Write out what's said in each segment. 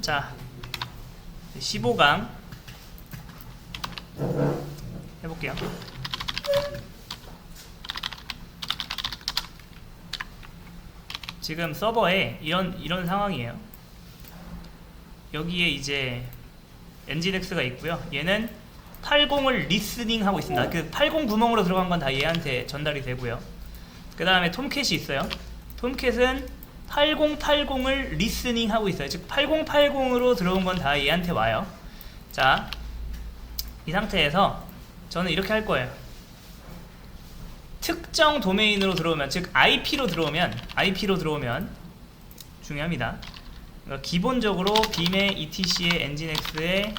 자 15강 해볼게요. 지금 서버에 이런 이런 상황이에요. 여기에 이제 엔진엑스가 있고요. 얘는 80을 리스닝 하고 있습니다. 그 80 구멍으로 들어간 건 다 얘한테 전달이 되고요. 그 다음에 톰캣이 있어요. 톰캣은 8080을 리스닝 하고 있어요. 즉 8080으로 들어온 건 다 얘한테 와요. 자, 이 상태에서 저는 이렇게 할 거예요. 특정 도메인으로 들어오면 즉 IP로 들어오면 IP로 들어오면 중요합니다. 그러니까 기본적으로 빔의 ETC의 엔진X의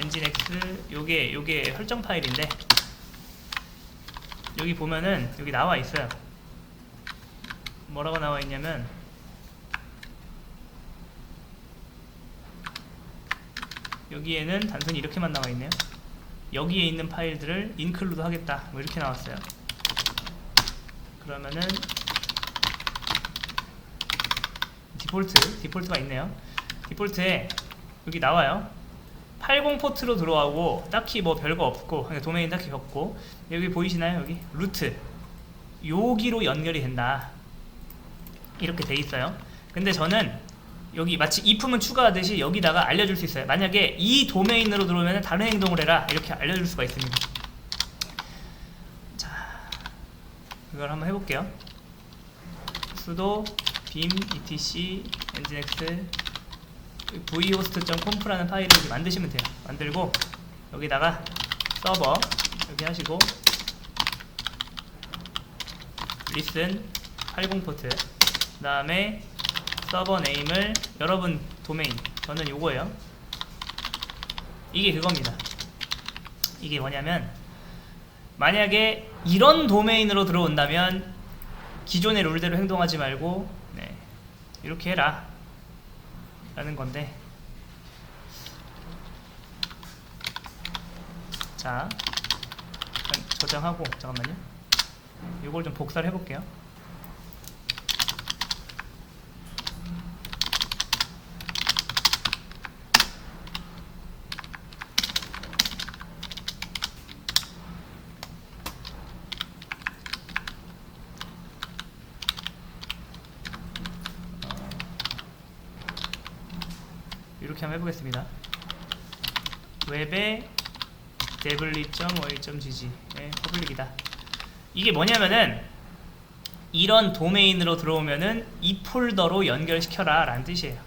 엔진X 요게 요게 설정 파일인데 여기 보면은 여기 나와 있어요. 뭐라고 나와 있냐면 여기에는 단순히 이렇게만 나와 있네요. 여기에 있는 파일들을 인클루드 하겠다. 뭐 이렇게 나왔어요. 그러면은 디폴트 디폴트가 있네요. 디폴트에 여기 나와요. 80 포트로 들어가고 딱히 뭐 별거 없고 그러니까 도메인 딱히 없고 여기 보이시나요? 여기 루트 여기로 연결이 된다. 이렇게 돼 있어요. 근데 저는 여기 마치 이품은 추가하듯이 여기다가 알려줄 수 있어요. 만약에 이 도메인으로 들어오면 다른 행동을 해라 이렇게 알려줄 수가 있습니다. 자, 이걸 한번 해볼게요. sudo bim etc nginx vhost.conf라는 파일을 만드시면 돼요. 만들고 여기다가 서버 여기 하시고 listen 80 포트 그 다음에 서버 네임을 여러분 도메인. 저는 요거예요. 이게 그겁니다. 이게 뭐냐면 만약에 이런 도메인으로 들어온다면 기존의 룰대로 행동하지 말고 네, 이렇게 해라. 라는 건데. 자 저장하고 잠깐만요. 이걸 좀 복사를 해볼게요 이렇게 한번 해보겠습니다. 웹에 debly.oi.gg 의 퍼블릭이다. 이게 뭐냐면은 이런 도메인으로 들어오면은 이 폴더로 연결시켜라 라는 뜻이에요.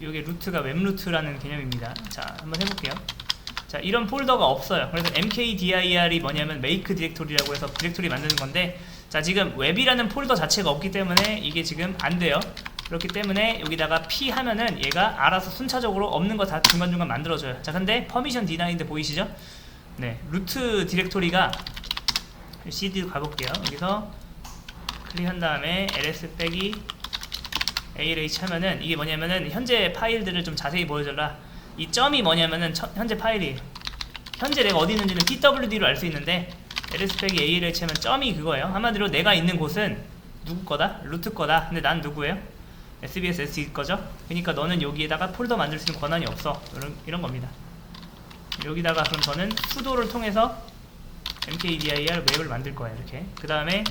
이게 루트가 웹루트라는 개념입니다. 자, 한번 해볼게요. 자, 이런 폴더가 없어요. 그래서 mkdir이 뭐냐면 make 디렉토리라고 해서 디렉토리 만드는 건데 자, 지금 웹이라는 폴더 자체가 없기 때문에 이게 지금 안 돼요. 그렇기 때문에 여기다가 p 하면은 얘가 알아서 순차적으로 없는 거 다 중간중간 만들어줘요. 자, 근데 퍼미션 디나인데 보이시죠? 네, 루트 디렉토리가 cd 가볼게요. 여기서 클릭한 다음에 ls 빼기 alh 하면은 이게 뭐냐면은 현재 파일들을 좀 자세히 보여줘라. 이 점이 뭐냐면은 처- 현재 파일이 현재 내가 어디 있는지는 pwd로 알 수 있는데 ls 빼기 alh 하면 점이 그거예요. 한마디로 내가 있는 곳은 누구 거다? 루트 거다. 근데 난 누구예요? SBS S 거죠? 그러니까 너는 여기에다가 폴더 만들 수 있는 권한이 없어. 이런, 이런 겁니다. 여기다가 그럼 저는 sudo를 통해서 mkdir 웹을 만들 거예요. 이렇게. 그 다음에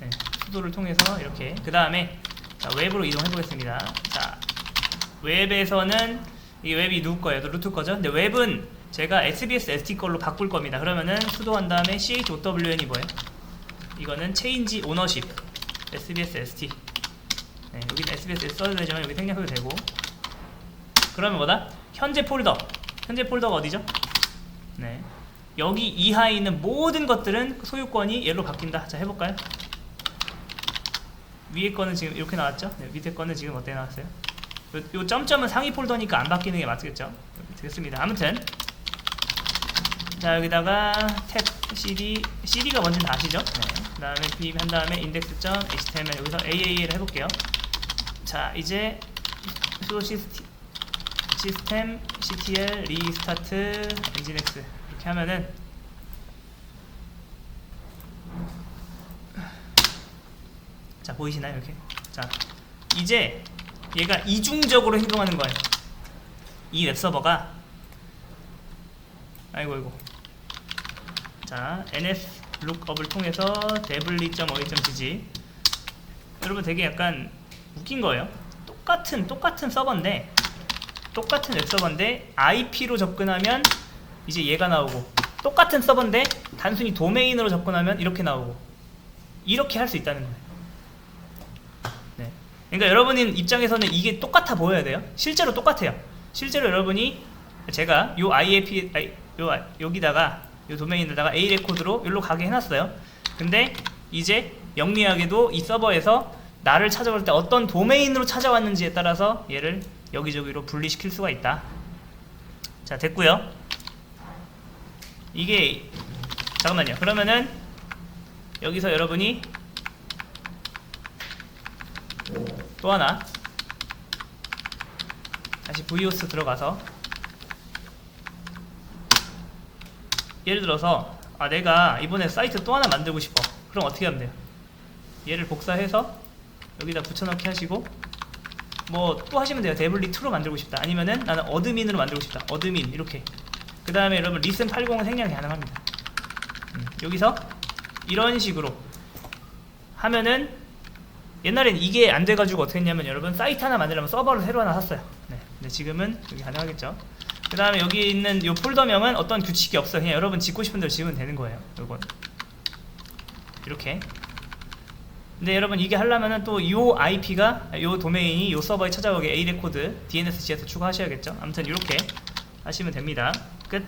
네, sudo를 통해서 이렇게. 그 다음에 자, 웹으로 이동해 보겠습니다. 자, 웹에서는 이 웹이 누구 거예요? 루트 거죠? 근데 웹은 제가 SBS ST 걸로 바꿀 겁니다. 그러면은 sudo 한 다음에 chown이 뭐예요? 이거는 change ownership SBS ST 네, 여기는 SBS 써도 되지만 여기 생략해도 되고 그러면 뭐다? 현재 폴더 현재 폴더가 어디죠? 네 여기 이하에 있는 모든 것들은 소유권이 얘로 바뀐다 자 해볼까요? 위에 거는 지금 이렇게 나왔죠? 네, 밑에 거는 지금 어떻게 나왔어요? 요, 요 점점은 상위 폴더니까 안 바뀌는 게 맞겠죠? 됐습니다 아무튼 자 여기다가 탭 cd cd가 뭔지는 아시죠? 네. 그 다음에 비입한 다음에 index.html 여기서 aa를 해볼게요 자 이제 수도 시스템 ctl restart nginx 이렇게 하면은 자 보이시나요 이렇게 자 이제 얘가 이중적으로 행동하는 거예요 이 웹서버가 아이고 아이고 자 ns 룩업을 통해서 devly.oi.gg 여러분 되게 약간 웃긴 거예요 똑같은 똑같은 서버인데 똑같은 웹서버인데 IP로 접근하면 이제 얘가 나오고 똑같은 서버인데 단순히 도메인으로 접근하면 이렇게 나오고 이렇게 할 수 있다는 거예요. 네. 그러니까 여러분 입장에서는 이게 똑같아 보여야 돼요. 실제로 똑같아요. 실제로 여러분이 제가 요 IAP 요 아- 여기다가 요 도메인에다가 A 레코드로 여기로 가게 해놨어요. 근데 이제 영리하게도 이 서버에서 나를 찾아올 때 어떤 도메인으로 찾아왔는지에 따라서 얘를 여기저기로 분리시킬 수가 있다. 자 됐고요. 이게 잠깐만요. 그러면은 여기서 여러분이 또 하나 다시 VOS 들어가서 예를 들어서 아 내가 이번에 사이트 또 하나 만들고 싶어. 그럼 어떻게 하면 돼요? 얘를 복사해서 여기다 붙여넣기 하시고 뭐 또 하시면 돼요. 데블리 2로 만들고 싶다. 아니면은 나는 어드민으로 만들고 싶다. 어드민 이렇게. 그 다음에 여러분 리슨 80은 생략 가능합니다. 음, 여기서 이런 식으로 하면은 옛날엔 이게 안 돼가지고 어떻게 했냐면 여러분 사이트 하나 만들려면 서버를 새로 하나 샀어요. 네. 근데 지금은 여기 가능하겠죠 그 다음에 여기 있는 이 폴더명은 어떤 규칙이 없어요 그냥 여러분 짓고 싶은 대로 지으면 되는 거예요. 요건. 이렇게. 근데 여러분 이게 하려면은 또 이 IP가 이 도메인이 이 서버에 찾아오게 A 레코드 DNSC에서 추가하셔야겠죠? 아무튼 이렇게 하시면 됩니다. 끝